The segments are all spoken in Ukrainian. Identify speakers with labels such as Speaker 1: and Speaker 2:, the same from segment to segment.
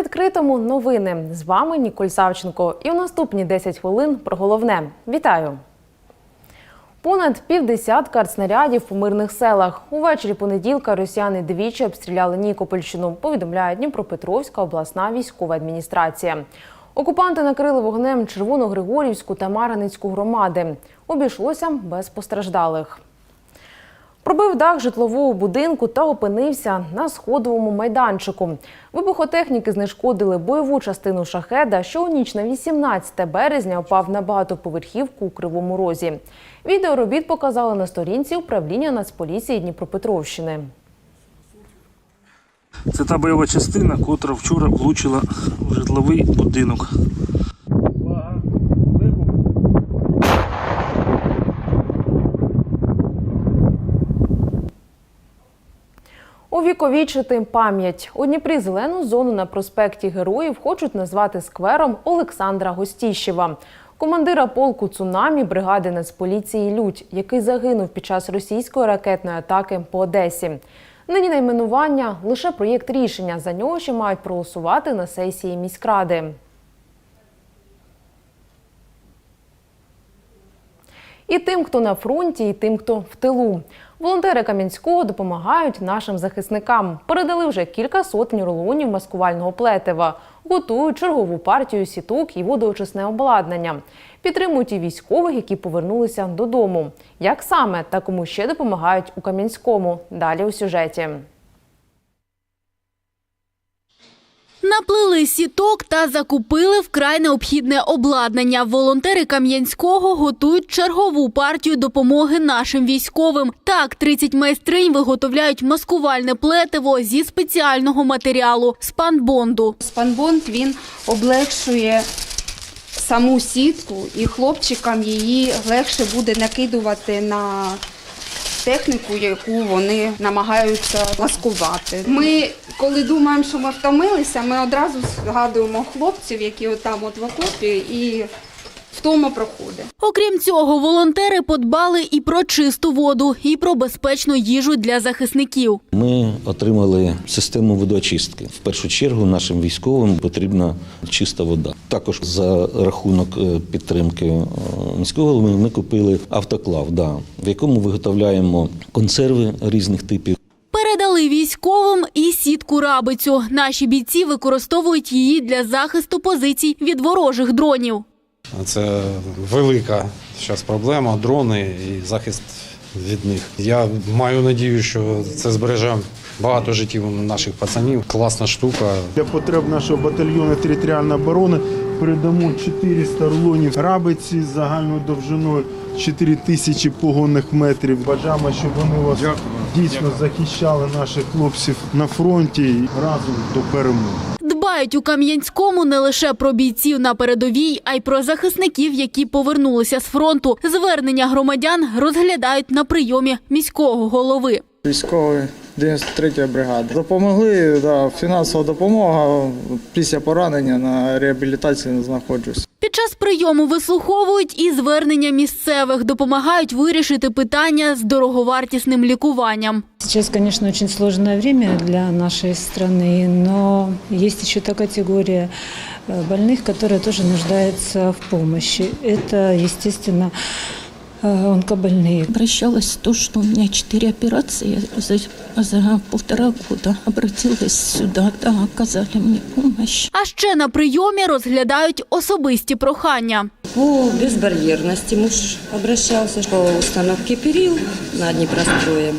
Speaker 1: відкритому новини з вами Ніколь Савченко. І у наступні 10 хвилин про головне. Вітаю! Понад півдесятка артснарядів у мирних селах. Увечері понеділка росіяни двічі обстріляли Нікопольщину, повідомляє Дніпропетровська обласна військова адміністрація. Окупанти накрили вогнем Червоногригорівську та Мараницьку громади. Обійшлося без постраждалих. Пробив дах житлового будинку та опинився на сходовому майданчику. Вибухотехніки знешкодили бойову частину шахеда, що у ніч на 18 березня впав на багатоповерхівку у Кривому Розі. Відео робіт показали на сторінці управління Нацполіції Дніпропетровщини.
Speaker 2: Це та бойова частина, котра вчора влучила в житловий будинок.
Speaker 1: Увіковічити пам'ять у Дніпрі зелену зону на проспекті Героїв хочуть назвати сквером Олександра Гостіщева, командира полку цунамі бригади Нацполіції Людь, який загинув під час російської ракетної атаки по Одесі. Нині найменування лише проєкт рішення. За нього ще мають проголосувати на сесії міськради. І тим, хто на фронті, і тим, хто в тилу. Волонтери Кам'янського допомагають нашим захисникам. Передали вже кілька сотень рулонів маскувального плетива, готують чергову партію сіток і водоочисне обладнання. Підтримують і військових, які повернулися додому. Як саме та кому ще допомагають у Кам'янському? Далі у сюжеті.
Speaker 3: Наплили сіток та закупили вкрай необхідне обладнання. Волонтери Кам'янського готують чергову партію допомоги нашим військовим. Так, 30 майстринь виготовляють маскувальне плетиво зі спеціального матеріалу – спанбонду.
Speaker 4: Спанбонд він облегшує саму сітку, і хлопчикам її легше буде накидувати на техніку, яку вони намагаються маскувати. Ми, коли думаємо, що ми втомилися, ми одразу згадуємо хлопців, які там от в окопі, і втома проходить.
Speaker 3: Окрім цього, волонтери подбали і про чисту воду, і про безпечну їжу для захисників.
Speaker 5: Ми отримали систему водоочистки. В першу чергу нашим військовим потрібна чиста вода. Також за рахунок е, підтримки е, міського голови ми купили автоклав, да, в якому виготовляємо консерви різних типів.
Speaker 3: Передали військовим і сітку рабицю. Наші бійці використовують її для захисту позицій від ворожих дронів.
Speaker 6: Це велика зараз проблема, дрони і захист від них. Я маю надію, що це збереже багато життів наших пацанів. Класна штука.
Speaker 7: Для потреб нашого батальйону територіальної оборони передамо 400 рулонів рабиці з загальною довжиною 4 тисячі погонних метрів. Бажаємо, щоб вони вас дійсно захищали наших хлопців на фронті і разом до перемоги.
Speaker 3: Дбають у Кам'янському не лише про бійців на передовій, а й про захисників, які повернулися з фронту. Звернення громадян розглядають на прийомі міського голови.
Speaker 8: Військові 93 бригада. Допомогли, да, фінансова допомога. Після поранення на реабілітації знаходжусь.
Speaker 3: Під час прийому вислуховують і звернення місцевих, допомагають вирішити питання з дороговартісним лікуванням.
Speaker 9: Сейчас, конечно, очень сложное время для нашей страны, но есть еще та категория э, больных, которые тоже нуждаются в помощи. Это, естественно, э, онкобольные.
Speaker 10: Обращалась то, что у меня четыре операции за, за полтора года. Обратилась сюда, да, оказали мне помощь.
Speaker 3: А ще на прийомі розглядають особисті прохання.
Speaker 11: По безбар'єрності муж обращався по установки перил на Днепрострое.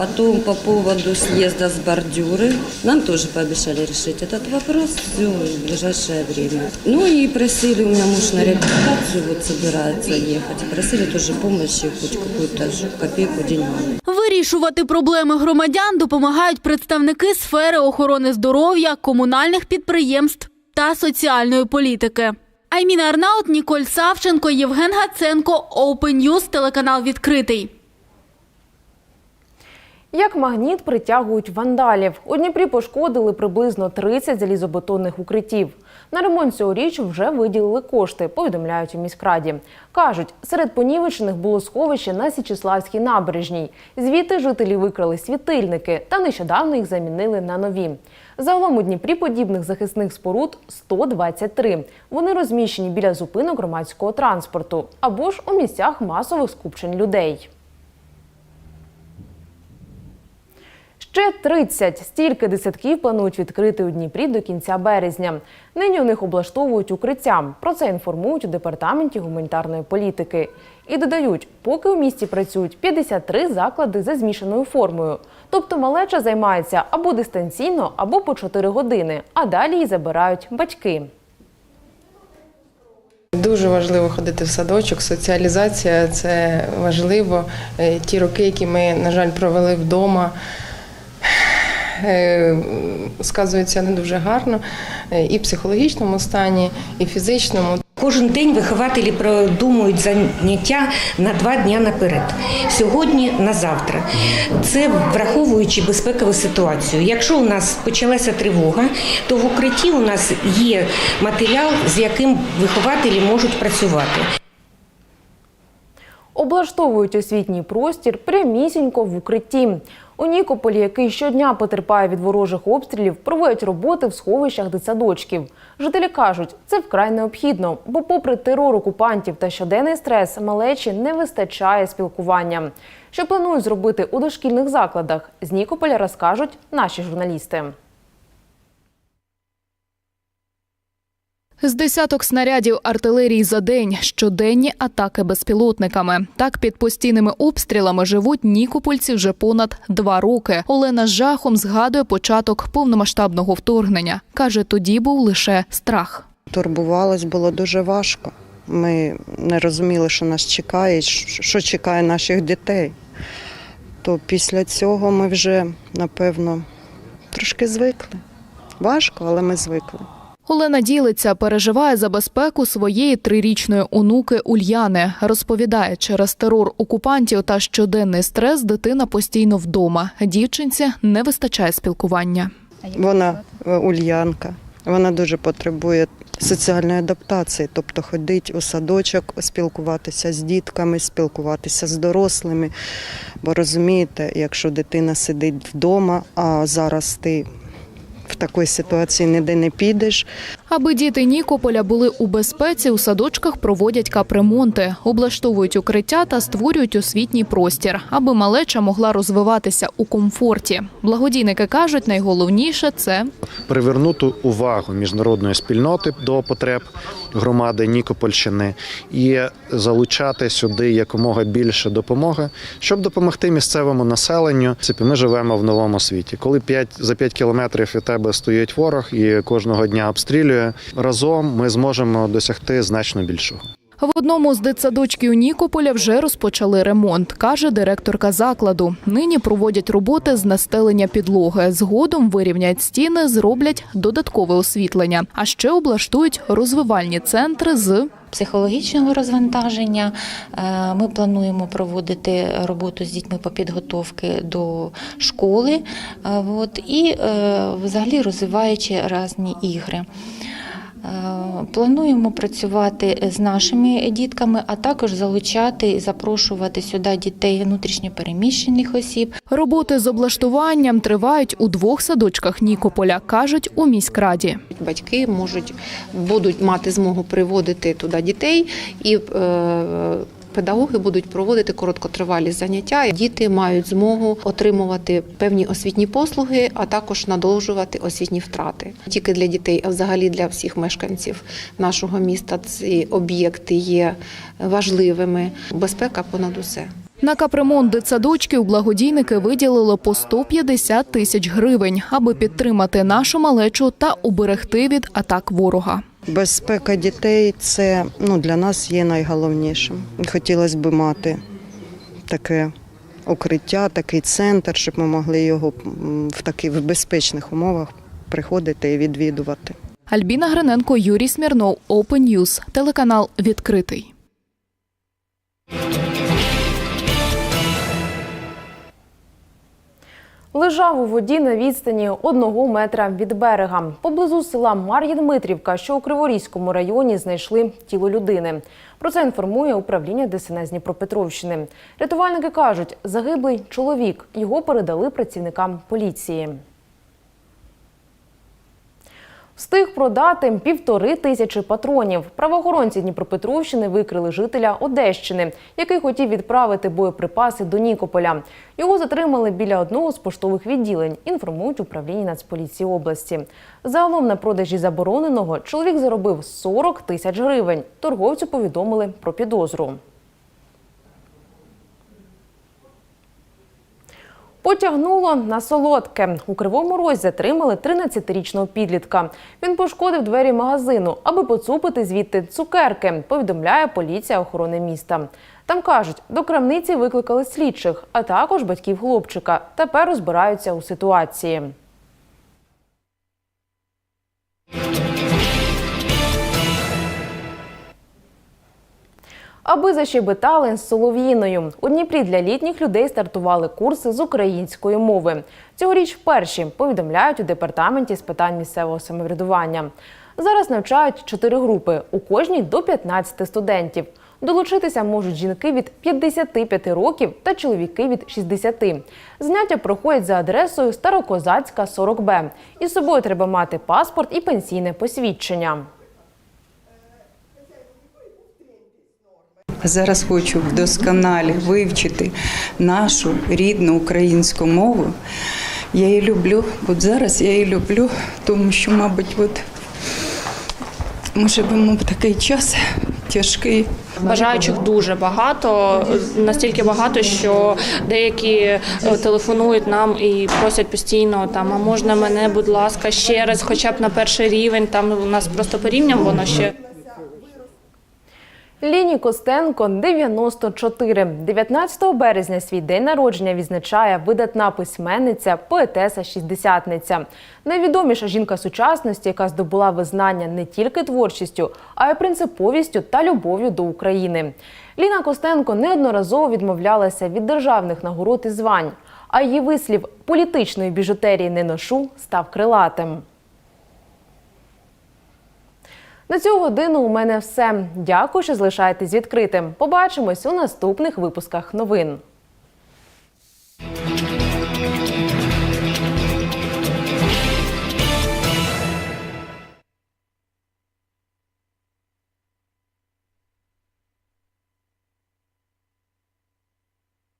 Speaker 11: Потом по поводу съезда с бордюры. Нам тоже пообещали решить этот вопрос все в ближайшее время. Ну и просили, у меня муж на реабилитацию вот собирается ехать. Просили тоже помощи, хоть какую-то ж- копейку деньгами.
Speaker 3: Вирішувати проблеми громадян допомагають представники сфери охорони здоров'я, комунальних підприємств та соціальної політики. Айміна Арнаут, Ніколь Савченко, Євген Гаценко, Open News, телеканал відкритий.
Speaker 1: Як магніт притягують вандалів. У Дніпрі пошкодили приблизно 30 залізобетонних укриттів. На ремонт цьогоріч вже виділили кошти, повідомляють у міськраді. Кажуть, серед понівечених було сховище на Січеславській набережній. Звідти жителі викрали світильники та нещодавно їх замінили на нові. Загалом у Дніпрі подібних захисних споруд 123. Вони розміщені біля зупинок громадського транспорту або ж у місцях масових скупчень людей. Ще 30 стільки десятків планують відкрити у Дніпрі до кінця березня. Нині у них облаштовують укриття. Про це інформують у департаменті гуманітарної політики. І додають, поки у місті працюють 53 заклади за змішаною формою. Тобто малеча займається або дистанційно, або по 4 години, а далі її забирають батьки.
Speaker 12: Дуже важливо ходити в садочок. Соціалізація це важливо. Е, Ті роки, які ми, на жаль, провели вдома, е, сказуються не дуже гарно е, і в психологічному стані, і фізичному.
Speaker 13: Кожен день вихователі продумують заняття на два дні наперед. Сьогодні на завтра. Це враховуючи безпекову ситуацію. Якщо у нас почалася тривога, то в укритті у нас є матеріал, з яким вихователі можуть працювати.
Speaker 1: Облаштовують освітній простір прямісінько в укритті. У Нікополі, який щодня потерпає від ворожих обстрілів, проводять роботи в сховищах дитсадочків. Жителі кажуть, це вкрай необхідно, бо, попри терор окупантів та щоденний стрес, малечі не вистачає спілкування. Що планують зробити у дошкільних закладах, з Нікополя розкажуть наші журналісти.
Speaker 14: З десяток снарядів артилерії за день, щоденні атаки безпілотниками. Так під постійними обстрілами живуть нікопольці вже понад два роки. Олена жахом згадує початок повномасштабного вторгнення. каже, тоді був лише страх.
Speaker 15: Турбувалось було дуже важко. Ми не розуміли, що нас чекає, що чекає наших дітей. То після цього ми вже, напевно, трошки звикли. Важко, але ми звикли.
Speaker 14: Олена ділиться, переживає за безпеку своєї трирічної онуки Ульяни. Розповідає, через терор окупантів та щоденний стрес дитина постійно вдома. Дівчинці не вистачає спілкування.
Speaker 15: Вона е, ульянка, вона дуже потребує соціальної адаптації, тобто ходить у садочок, спілкуватися з дітками, спілкуватися з дорослими. Бо розумієте, якщо дитина сидить вдома, а зараз ти в такій ситуації ніде не підеш.
Speaker 14: Аби діти Нікополя були у безпеці, у садочках проводять капремонти, облаштовують укриття та створюють освітній простір, аби малеча могла розвиватися у комфорті. Благодійники кажуть, найголовніше це
Speaker 16: привернути увагу міжнародної спільноти до потреб громади Нікопольщини і залучати сюди якомога більше допомоги, щоб допомогти місцевому населенню. Ми живемо в новому світі. Коли 5, за 5 кілометрів від тебе стоїть ворог і кожного дня обстрілює, разом ми зможемо досягти значно більшого.
Speaker 14: В одному з дитсадочків Нікополя вже розпочали ремонт, каже директорка закладу. Нині проводять роботи з настелення підлоги. Згодом вирівняють стіни, зроблять додаткове освітлення, а ще облаштують розвивальні центри з
Speaker 17: психологічного розвантаження. Е, Ми плануємо проводити роботу з дітьми по підготовці до школи, е, от, і е, взагалі розвиваючи різні ігри. Е, Плануємо працювати з нашими дітками, а також залучати і запрошувати сюди дітей внутрішньопереміщених осіб.
Speaker 14: Роботи з облаштуванням тривають у двох садочках Нікополя, кажуть у міськраді.
Speaker 18: Батьки можуть будуть мати змогу приводити туди дітей і. Е, Педагоги будуть проводити короткотривалі заняття. Діти мають змогу отримувати певні освітні послуги, а також надовжувати освітні втрати. Тільки для дітей, а взагалі для всіх мешканців нашого міста ці об'єкти є важливими. Безпека понад усе.
Speaker 14: На капремонт дитсадочків благодійники виділили по 150 тисяч гривень, аби підтримати нашу малечу та уберегти від атак ворога.
Speaker 15: Безпека дітей це ну, для нас є найголовнішим. Хотілося б мати таке укриття, такий центр, щоб ми могли його в таких безпечних умовах приходити і відвідувати.
Speaker 14: Альбіна Гриненко, Юрій Смірнов, Open News, телеканал відкритий.
Speaker 1: Лежав у воді на відстані одного метра від берега. Поблизу села Мар'їн-Митрівка, що у Криворізькому районі, знайшли тіло людини. Про це інформує управління ДСНС Дніпропетровщини. Рятувальники кажуть, загиблий чоловік. Його передали працівникам поліції. Встиг продати півтори тисячі патронів. Правоохоронці Дніпропетровщини викрили жителя Одещини, який хотів відправити боєприпаси до Нікополя. Його затримали біля одного з поштових відділень, інформують управління Нацполіції області. Загалом на продажі забороненого чоловік заробив 40 тисяч гривень. Торговцю повідомили про підозру. Потягнуло на солодке. У Кривому Розі затримали 13-річного підлітка. Він пошкодив двері магазину, аби поцупити звідти цукерки, повідомляє поліція охорони міста. Там кажуть, до крамниці викликали слідчих, а також батьків хлопчика. Тепер розбираються у ситуації. Аби защебетали з солов'їною. У Дніпрі для літніх людей стартували курси з української мови. Цьогоріч перші повідомляють у департаменті з питань місцевого самоврядування. Зараз навчають чотири групи, у кожній до 15 студентів. Долучитися можуть жінки від 55 років та чоловіки від 60. Заняття проходять за адресою Старокозацька, 40Б. Із собою треба мати паспорт і пенсійне посвідчення.
Speaker 19: Зараз хочу вдосконалі вивчити нашу рідну українську мову. Я її люблю, от зараз я її люблю, тому що, мабуть, от ми живемо в такий час тяжкий.
Speaker 20: Бажаючих дуже багато, настільки багато, що деякі е, телефонують нам і просять постійно там, а можна мене, будь ласка, ще раз, хоча б на перший рівень. Там у нас просто порівням воно ще.
Speaker 1: Ліні Костенко 94. 19 березня свій день народження відзначає видатна письменниця, поетеса шістдесятниця. Найвідоміша жінка сучасності, яка здобула визнання не тільки творчістю, а й принциповістю та любов'ю до України. Ліна Костенко неодноразово відмовлялася від державних нагород і звань. А її вислів політичної біжутерії не ношу став крилатим. На цю годину у мене все. Дякую, що залишаєтесь відкритим. Побачимось у наступних випусках новин.